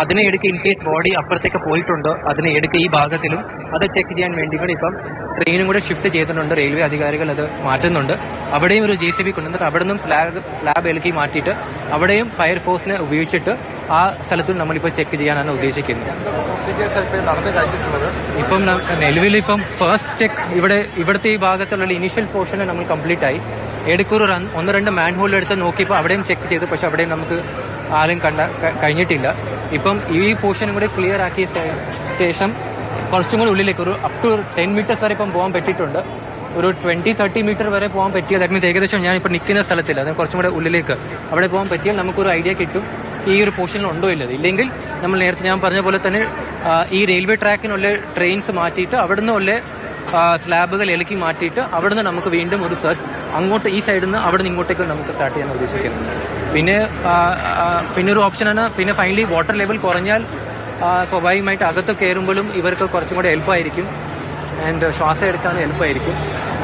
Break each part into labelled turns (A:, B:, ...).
A: അതിനെ എടുക്ക് in case body അപ്പുറത്തേക്ക് പോയിട്ടുണ്ടോ. അതിനെ എടുക്ക് ഈ ഭാഗത്തിലും. അത് ചെക്ക് ചെയ്യാൻ വേണ്ടി ഇപ്പം ട്രെയിനും കൂടെ ഷിഫ്റ്റ് ചെയ്തിട്ടുണ്ട്. റെയിൽവേ അധികാരികൾ അത് മാറ്റുന്നുണ്ട്. അവിടെയും ഒരു ജെ സി ബി കൊണ്ടുവന്നിട്ട് അവിടെ നിന്നും സ്ലാബ് സ്ലാബ് ഇളക്കി മാറ്റിയിട്ട് അവിടെയും ഫയർഫോഴ്സിനെ ഉപയോഗിച്ചിട്ട് ആ സ്ഥലത്തും നമ്മളിപ്പോൾ ചെക്ക് ചെയ്യാനാണ് ഉദ്ദേശിക്കുന്നത്. ഇപ്പം നിലവിൽ ഇപ്പം ഫസ്റ്റ് ചെക്ക് ഇവിടെ ഇവിടുത്തെ ഈ ഭാഗത്തുള്ള ഇനീഷ്യൽ പോർഷൻ നമ്മൾ കംപ്ലീറ്റ് ആയി. എടുക്കൂർ ഒന്ന് രണ്ട് മാൻഹോൾ എടുത്ത് നോക്കിയപ്പോൾ അവിടെയും ചെക്ക് ചെയ്തു. പക്ഷെ അവിടെയും നമുക്ക് ആരും കണ്ട കഴിഞ്ഞിട്ടില്ല. ഇപ്പം ഈ പോർഷനും കൂടി ക്ലിയർ ആക്കിയ ശേഷം കുറച്ചും കൂടി ഉള്ളിലേക്ക് ഒരു അപ് ടു ടെൻ മീറ്റേഴ്സ് വരെ ഇപ്പം പോകാൻ പറ്റിയിട്ടുണ്ട്. ഒരു ട്വന്റി തേർട്ടി മീറ്റർ വരെ പോകാൻ പറ്റിയ ദാറ്റ് മീൻസ് ഏകദേശം ഞാൻ ഇപ്പം നിൽക്കുന്ന സ്ഥലത്തില്ല അത് കുറച്ചും കൂടെ ഉള്ളിലേക്ക് അവിടെ പോകാൻ പറ്റിയാൽ നമുക്കൊരു ഐഡിയ കിട്ടും. ഈ ഒരു പോർഷനിൽ ഉണ്ടോ ഇല്ലത്. ഇല്ലെങ്കിൽ നമ്മൾ നേരത്തെ ഞാൻ പറഞ്ഞ പോലെ തന്നെ ഈ റെയിൽവേ ട്രാക്കിനുള്ള ട്രെയിൻസ് മാറ്റിയിട്ട് അവിടുന്ന് ഉള്ള സ്ലാബുകൾ ഇളക്കി മാറ്റിയിട്ട് അവിടുന്ന് നമുക്ക് വീണ്ടും ഒരു സെർച്ച് അങ്ങോട്ട് ഈ സൈഡിൽ നിന്ന് അവിടെ നിന്ന് ഇങ്ങോട്ടേക്ക് നമുക്ക് സ്റ്റാർട്ട് ചെയ്യാൻ ഉദ്ദേശിക്കുന്നത് പിന്നെ പിന്നെ ഒരു ഓപ്ഷൻ ആണ് പിന്നെ ഫൈനലി വാട്ടർ ലെവൽ കുറഞ്ഞാൽ സ്വാഭാവികമായിട്ട് അകത്ത് കയറുമ്പോഴും ഇവർക്ക് കുറച്ചും കൂടെ എളുപ്പമായിരിക്കും ആൻഡ് ശ്വാസം എടുക്കാൻ എളുപ്പമായിരിക്കും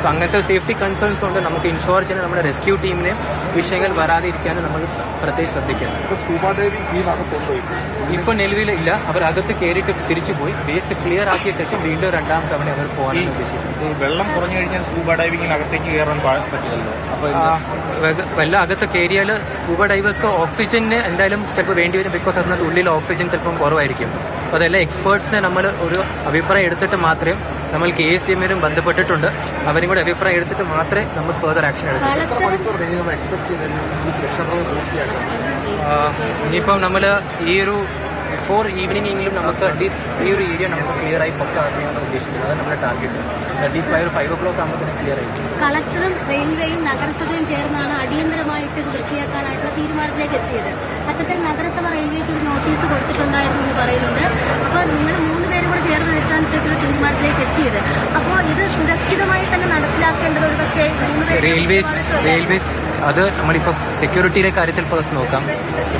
A: സോ അങ്ങനത്തെ സേഫ്റ്റി കൺസേൺസ് കൊണ്ട് നമുക്ക് ഇൻഷുർ ചെയ്യാൻ നമ്മുടെ റെസ്ക്യൂ ടീമിനെ വിഷയങ്ങൾ വരാതെ ഇരിക്കാനും നമ്മൾ പ്രത്യേകിച്ച് ശ്രദ്ധിക്കണം.
B: സ്കൂബ ഡൈവിംഗ് ഇപ്പോൾ
A: ഇപ്പോൾ നിലവിൽ ഇല്ല. അവർ അകത്ത് കയറിയിട്ട് തിരിച്ചു പോയി. വേസ്റ്റ് ക്ലിയർ ആക്കിയ ശേഷം വീണ്ടും രണ്ടാം തവണ അവർ പോകാൻ ഉദ്ദേശിക്കുന്നത്.
C: വെള്ളം കുറഞ്ഞു കഴിഞ്ഞാൽ സ്കൂബ ഡൈവിങ്ങിനകത്തേക്ക് കയറാൻ പാ- പറ്റില്ലല്ലോ.
A: വെള്ളം അകത്ത് കയറിയാൽ സ്കൂബ ഡൈവേഴ്സ്ക്ക് ഓക്സിജന് എന്തായാലും ചിലപ്പോൾ വേണ്ടി വരും ബിക്കോസ് അതിനകത്ത് ഉള്ളിൽ ഓക്സിജൻ ചിലപ്പം കുറവായിരിക്കും. അപ്പോൾ അതെല്ലാം എക്സ്പേർട്സിനെ നമ്മൾ ഒരു അഭിപ്രായം എടുത്തിട്ട് മാത്രമേ നമ്മൾ കെ എസ് ടി എമ്മിനും ബന്ധപ്പെട്ടിട്ടുണ്ട്. അവരും കൂടെ അഭിപ്രായം എടുത്തിട്ട് മാത്രമേ നമ്മൾ ഫെർദർ ആക്ഷൻ എടുക്കൂ. ഇനിയിപ്പം നമ്മൾ ഈ ഒരു ബിഫോർ ഈവനിങ്ങെങ്കിലും നമുക്ക് അറ്റ്ലീസ്റ്റ് ഈ ഒരു ഏരിയ നമുക്ക് ക്ലിയർ ആയി പൊക്കാണെന്നാണ് ഉദ്ദേശിക്കുന്നത്. അത് നമ്മുടെ target at least five five o'clock ആകുമ്പോൾ ക്ലിയർ ആയി
D: കളക്ടറും റെയിൽവേയും നഗരസഭയും ചേർന്നാണ് അടിയന്തരമായിട്ട് ഇത് വൃത്തിയാക്കാനായിട്ടുള്ള തീരുമാനത്തിലേക്ക് എത്തിയത്. അത്തരത്തിൽ നഗരസഭ റെയിൽവേക്ക് ഒരു നോട്ടീസ് കൊടുത്തിട്ടുണ്ടായിരുന്നു എന്ന് പറയുന്നുണ്ട്. അപ്പോൾ നിങ്ങൾ മൂന്ന് പേരും കൂടെ ചേർന്ന് നിൽക്കാനത്തേക്കൊരു തീരുമാനത്തിലേക്ക് എത്തിയത്. അപ്പോൾ ഇത് സുരക്ഷിതമായി തന്നെ നടപ്പിലാക്കേണ്ടത് ഒരു പക്ഷേ
A: റെയിൽവേസ് റെയിൽവേസ് അത് നമ്മളിപ്പോൾ സെക്യൂരിറ്റിയുടെ കാര്യത്തിൽ ഫസ്റ്റ് നോക്കാം.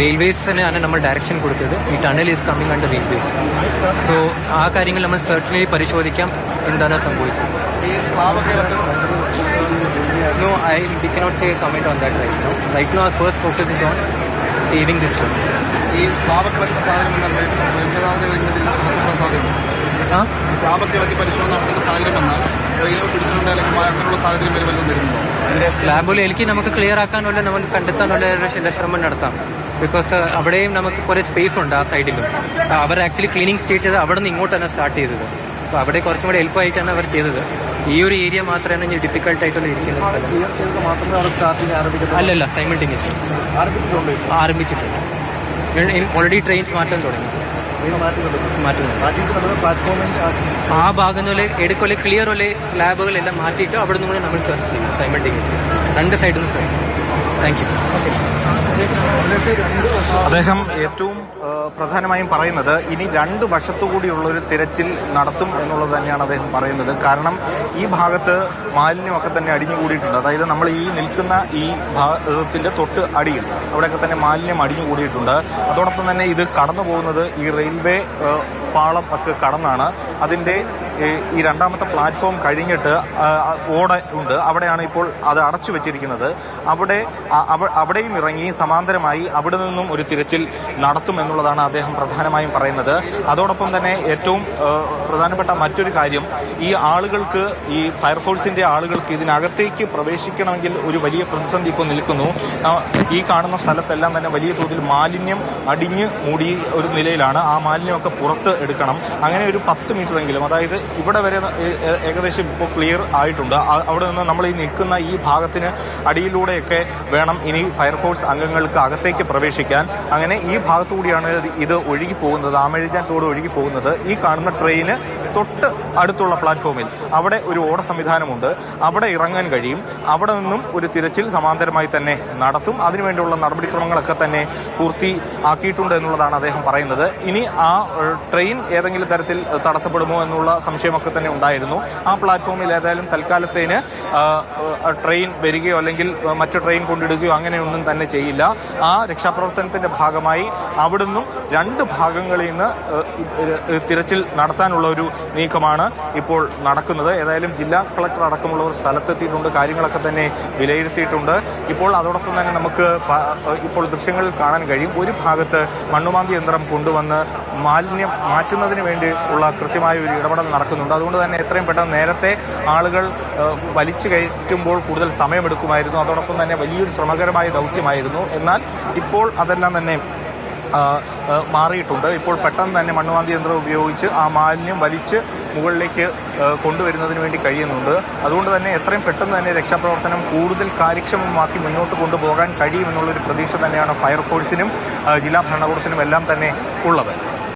A: റെയിൽവേസിനാണ് നമ്മൾ ഡയറക്ഷൻ കൊടുത്തത്. ഈ tunnel is coming under railways so ആ കാര്യങ്ങൾ നമ്മൾ സെർട്ടനലി പരിശോധിക്കാം. എന്താണ് സംഭവിച്ചത്? No I we cannot say comment on that right no right no first focus is on saving this
B: ഈ സ്ലാബൊക്കെ സാഹചര്യം പരിശോധന നടത്തുന്ന സാഹചര്യം വന്നാൽ റെയിൽവേ പിടിച്ചുകൊണ്ട് അല്ലെങ്കിൽ അങ്ങനെയുള്ള സാഹചര്യം വരുമല്ലോ വരുന്നുണ്ടോ
A: സ്ലാബിൽ എനിക്ക് നമുക്ക് ക്ലിയർ ആക്കാനുള്ള നമ്മൾ കണ്ടെത്താനുള്ള ഒരു ശ്രമം നടത്താം. ബിക്കോസ് അവിടെയും നമുക്ക് കുറേ സ്പേസ് ഉണ്ട് ആ സൈഡിലും അവർ ആക്ച്വലി ക്ലീനിങ് സ്റ്റേറ്റ് ചെയ്ത് അവിടെ നിന്ന് ഇങ്ങോട്ടാണ് സ്റ്റാർട്ട് ചെയ്തത്. സോ അവിടെ കുറച്ചും കൂടെ എളുപ്പമായിട്ടാണ് അവർ ചെയ്തത്. ഈ ഒരു ഏരിയ മാത്രമാണ് ഇനി ഡിഫിക്കൽട്ട് ആയിട്ടുള്ള ഇരിക്കുന്ന സ്ഥലം.
B: ചെയ്തത് മാത്രമേ അവർ സ്റ്റാർട്ടിങ് ആരംഭിക്കത്തുള്ളൂ?
A: അല്ലല്ല സൈമിൾട്ടേനിയസ്ലി
B: ആരംഭിച്ചിട്ടുണ്ട്
A: ഓൾറെഡി ട്രെയിൻസ് മാറ്റാൻ തുടങ്ങി. ആ ഭാഗം പോലെ എടുക്കൊല്ലെ ക്ലിയർ പോലെ സ്ലാബുകളെല്ലാം മാറ്റിയിട്ട് അവിടെ നിന്ന് നമ്മൾ സെർച്ച് ചെയ്യും. സൈമിൾട്ടേനിയസ്ലി രണ്ട് സൈഡിൽ നിന്ന് സെർച്ച് താങ്ക് യു
C: അദ്ദേഹം ഏറ്റവും പ്രധാനമായും പറയുന്നത് ഇനി രണ്ട് വശത്തുകൂടിയുള്ള ഒരു തിരച്ചിൽ നടത്തും എന്നുള്ളത് തന്നെയാണ് അദ്ദേഹം പറയുന്നത്. കാരണം ഈ ഭാഗത്ത് മാലിന്യമൊക്കെ തന്നെ അടിഞ്ഞുകൂടിയിട്ടുണ്ട്. അതായത് നമ്മൾ ഈ നിൽക്കുന്ന ഈ ഭാഗത്തിന്റെ തൊട്ട് അടിയിൽ അവിടെയൊക്കെ തന്നെ മാലിന്യം അടിഞ്ഞുകൂടിയിട്ടുണ്ട്. അതോടൊപ്പം തന്നെ ഇത് കടന്നു പോകുന്നത് ഈ റെയിൽവേ പാളം ഒക്കെ കടന്നാണ്. അതിന്റെ ഈ രണ്ടാമത്തെ പ്ലാറ്റ്ഫോം കഴിഞ്ഞിട്ട് ഓട ഉണ്ട്. അവിടെയാണ് ഇപ്പോൾ അത് അടച്ചു വെച്ചിരിക്കുന്നത്. അവിടെ അവിടെയും ഇറങ്ങി സമാന്തരമായി അവിടെ നിന്നും ഒരു തിരച്ചിൽ നടത്തുമെന്നുള്ളതാണ് അദ്ദേഹം പ്രധാനമായും പറയുന്നത്. അതോടൊപ്പം തന്നെ ഏറ്റവും പ്രധാനപ്പെട്ട മറ്റൊരു കാര്യം ഈ ആളുകൾക്ക് ഈ ഫയർഫോഴ്സിന്റെ ആളുകൾക്ക് ഇതിനകത്തേക്ക് പ്രവേശിക്കണമെങ്കിൽ ഒരു വലിയ പ്രതിസന്ധി ഇപ്പോൾ നിൽക്കുന്നു. ഈ കാണുന്ന സ്ഥലത്തെല്ലാം തന്നെ വലിയ തോതിൽ മാലിന്യം അടിഞ്ഞ് മൂടി ഒരു നിലയിലാണ്. ആ മാലിന്യമൊക്കെ പുറത്ത് എടുക്കണം. അങ്ങനെ ഒരു പത്ത് മീറ്ററെങ്കിലും അതായത് ഇവിടെ വരെ ഏകദേശം ഇപ്പോൾ ക്ലിയർ ആയിട്ടുണ്ട്. അവിടെ നിന്ന് നമ്മൾ ഈ നിൽക്കുന്ന ഈ ഭാഗത്തിന് അടിയിലൂടെയൊക്കെ വേണം ഇനി ഫയർഫോഴ്സ് അംഗങ്ങൾക്ക് അകത്തേക്ക് പ്രവേശിക്കാൻ. അങ്ങനെ ഈ ഭാഗത്തുകൂടിയാണ് ഇത് ഒഴുകി പോകുന്നത്. ആമഴിജാൻ തോട് ഒഴുകി പോകുന്നത്. ഈ കാണുന്ന ട്രെയിന് തൊട്ട് അടുത്തുള്ള പ്ലാറ്റ്ഫോമിൽ അവിടെ ഒരു ഓട സംവിധാനമുണ്ട്. അവിടെ ഇറങ്ങാൻ കഴിയും. അവിടെ നിന്നും ഒരു തിരച്ചിൽ സമാന്തരമായി തന്നെ നടത്തും. അതിനുവേണ്ടിയുള്ള നടപടിക്രമങ്ങളൊക്കെ തന്നെ പൂർത്തി ആക്കിയിട്ടുണ്ട് എന്നുള്ളതാണ് അദ്ദേഹം പറയുന്നത്. ഇനി ആ ട്രെയിൻ ഏതെങ്കിലും തരത്തിൽ തടസ്സപ്പെടുമോ എന്നുള്ള സംശയമൊക്കെ തന്നെ ഉണ്ടായിരുന്നു. ആ പ്ലാറ്റ്ഫോമിൽ ഏതായാലും തൽക്കാലത്തേന് ട്രെയിൻ വരികയോ അല്ലെങ്കിൽ മറ്റു ട്രെയിൻ കൊണ്ടിടുകയോ അങ്ങനെയൊന്നും തന്നെ ചെയ്യില്ല. ആ രക്ഷാപ്രവർത്തനത്തിന്റെ ഭാഗമായി അവിടുന്ന് രണ്ട് ഭാഗങ്ങളിൽ നിന്ന് തിരച്ചിൽ നടത്താനുള്ള ഒരു നീക്കമാണ് ഇപ്പോൾ നടക്കുന്നത്. ഏതായാലും ജില്ലാ കളക്ടർ അടക്കമുള്ളവർ സ്ഥലത്തെത്തിയിട്ടുണ്ട്. കാര്യങ്ങളൊക്കെ തന്നെ വിലയിരുത്തിയിട്ടുണ്ട്. ഇപ്പോൾ അതോടൊപ്പം തന്നെ നമുക്ക് ഇപ്പോൾ ദൃശ്യങ്ങളിൽ കാണാൻ കഴിയും. ഒരു ഭാഗത്ത് മണ്ണുമാന്തി യന്ത്രം കൊണ്ടുവന്ന് മാലിന്യം മാറ്റുന്നതിന് വേണ്ടി ഉള്ള കൃത്യമായ ഒരു ഇടപെടൽ നടക്കുന്നുണ്ട്. അതുകൊണ്ട് തന്നെ എത്രയും പെട്ടെന്ന് നേരത്തെ ആളുകൾ വലിച്ചു കയറ്റുമ്പോൾ കൂടുതൽ സമയമെടുക്കുമായിരുന്നു. അതോടൊപ്പം തന്നെ വലിയൊരു ശ്രമകരമായ ദൗത്യമായിരുന്നു. എന്നാൽ ഇപ്പോൾ അതെല്ലാം തന്നെ മാറിയിട്ടുണ്ട്. ഇപ്പോൾ പെട്ടെന്ന് തന്നെ മണ്ണുവാന്തി യന്ത്രം ഉപയോഗിച്ച് ആ മാലിന്യം വലിച്ച് മുകളിലേക്ക് കൊണ്ടുവരുന്നതിന് വേണ്ടി കഴിയുന്നുണ്ട്. അതുകൊണ്ട് തന്നെ എത്രയും പെട്ടെന്ന് തന്നെ രക്ഷാപ്രവർത്തനം കൂടുതൽ കാര്യക്ഷമമാക്കി മുന്നോട്ട് കൊണ്ടുപോകാൻ കഴിയുമെന്നുള്ളൊരു പ്രതീക്ഷ തന്നെയാണ് ഫയർഫോഴ്സിനും ജില്ലാ ഭരണകൂടത്തിനും എല്ലാം തന്നെ ഉള്ളത്.